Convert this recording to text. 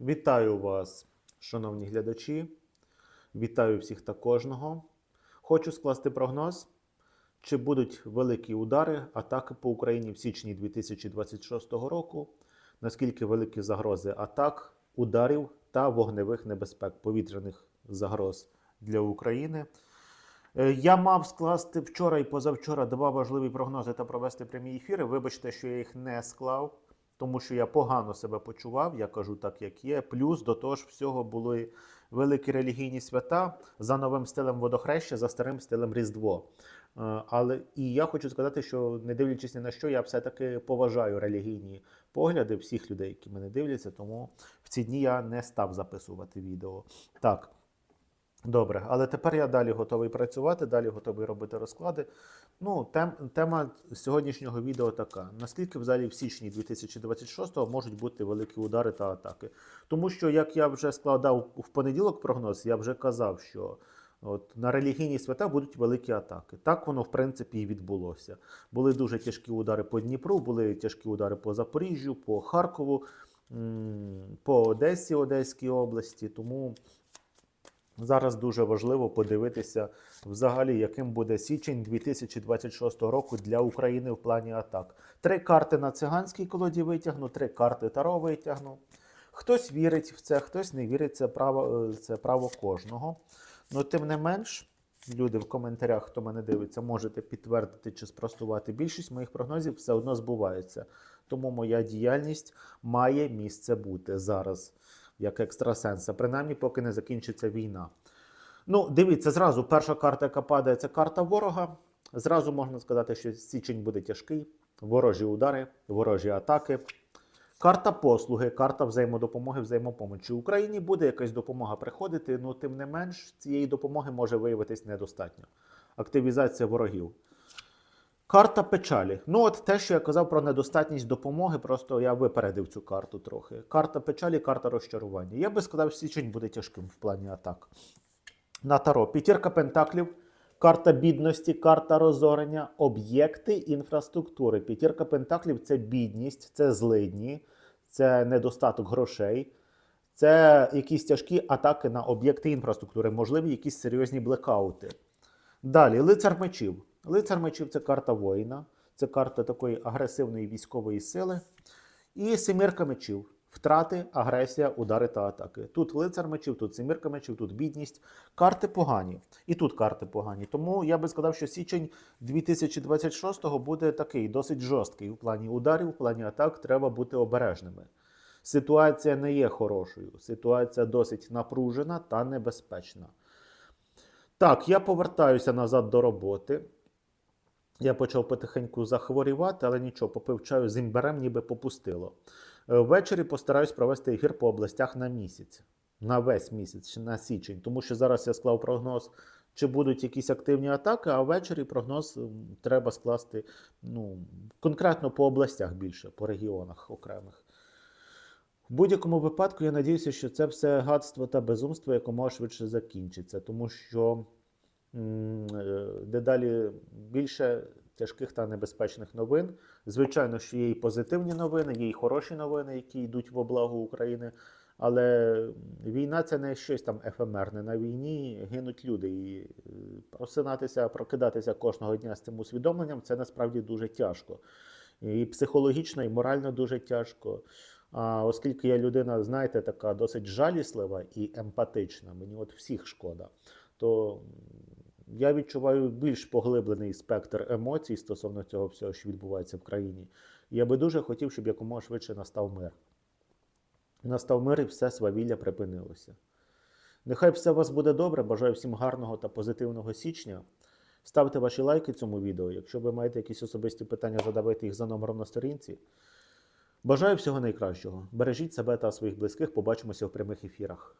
Вітаю вас, шановні глядачі. Вітаю всіх та кожного. Хочу скласти прогноз, чи будуть великі удари, атаки по Україні в січні 2026 року, наскільки великі загрози атак, ударів та вогневих небезпек повітряних загроз для України. Е, Я мав скласти вчора і позавчора два важливі прогнози та провести прямі ефіри. Вибачте, що я їх не склав, тому що я погано себе почував, я кажу так, як є. Плюс до того ж всього були великі релігійні свята за новим стилем водохреща, за старим стилем Різдво. Е, Але і я хочу сказати, що не дивлячись ні на що, я все-таки поважаю релігійні погляди всіх людей, які мене дивляться, тому в ці дні я не став записувати відео. Так. Добре, але тепер я далі готовий працювати, далі готовий робити розклади. Ну, тем, тема сьогоднішнього відео така: наскільки взагалі в січні 2026-го можуть бути великі удари та атаки? Тому що, як я вже складав в понеділок прогноз, я вже казав, що от, на релігійні свята будуть великі атаки. Так воно, в принципі, і відбулося. Були дуже тяжкі удари по Дніпру, були тяжкі удари по Запоріжжю, по Харкову, по Одесі, Одеській області. Тому. Зараз дуже важливо подивитися взагалі, яким буде січень 2026 року для України в плані атак. Три карти на циганській колоді витягну, три карти Таро витягну. Хтось вірить в це, хтось не вірить, це право, е, це право кожного. Ну, тим не менш, люди в коментарях, хто мене дивиться, можете підтвердити чи спростувати. Більшість моїх прогнозів все одно збувається. Тому моя діяльність має місце бути зараз як екстрасенса, принаймні, поки не закінчиться війна. Ну, дивіться, зразу перша карта, яка падає, це карта ворога. Зразу можна сказати, що січень буде тяжкий, ворожі удари, ворожі атаки. Карта послуги, карта взаємодопомоги, взаємопомочі. Україні буде якась допомога приходити, але тим не менш цієї допомоги може виявитись недостатньо. Активізація ворогів. Карта печалі. Ну, от те, що я казав про недостатність допомоги, просто я випередив цю карту трохи. Карта печалі, карта розчарування. Я би сказав, січень буде тяжким в плані атак. На таро. П'ятірка пентаклів, карта бідності, карта розорення, об'єкти інфраструктури. П'ятірка пентаклів це бідність, це злидні, це недостаток грошей. Це якісь тяжкі атаки на об'єкти інфраструктури, можливі якісь серйозні блекаути. Далі, лицар мечів. Лицар мечів це карта воїна, це карта такої агресивної військової сили. І семірка мечів. Втрати, агресія, удари та атаки. Тут лицар мечів, тут семірка мечів, тут бідність. Карти погані. І тут карти погані. Тому я би сказав, що січень 2026-го буде такий досить жорсткий. У плані ударів, в плані атак треба бути обережними. Ситуація не є хорошою. Ситуація досить напружена та небезпечна. Так, я повертаюся назад до роботи. Я почав потихеньку захворівати, але нічого, попив чаю з імберем, ніби попустило. Е, Ввечері постараюсь провести ефір по областях на місяць, на весь місяць, на січень, тому що зараз я склав прогноз, чи будуть якісь активні атаки, а ввечері прогноз треба скласти ну, конкретно по областях більше, по регіонах окремих. В будь-якому випадку я надіюся, що це все гадство та безумство якомога швидше закінчиться, тому що дедалі більше тяжких та небезпечних новин. Звичайно, що є і позитивні новини, є і хороші новини, які йдуть в облагу України. Але війна це не щось там ефемерне. На війні гинуть люди. І е, просинатися, прокидатися кожного дня з цим усвідомленням це насправді дуже тяжко. І психологічно, і морально дуже тяжко. А оскільки я людина, знаєте, така досить жаліслива і емпатична, мені от всіх шкода, то я відчуваю більш поглиблений спектр емоцій стосовно цього всього, що відбувається в країні. Я би дуже хотів, щоб якомога швидше настав мир. Настав мир і все свавілля припинилося. Нехай все у вас буде добре. Бажаю всім гарного та позитивного січня. Ставте ваші лайки цьому відео. Якщо ви маєте якісь особисті питання, задавайте їх за номером на сторінці. Бажаю всього найкращого. Бережіть себе та своїх близьких. Побачимося в прямих ефірах.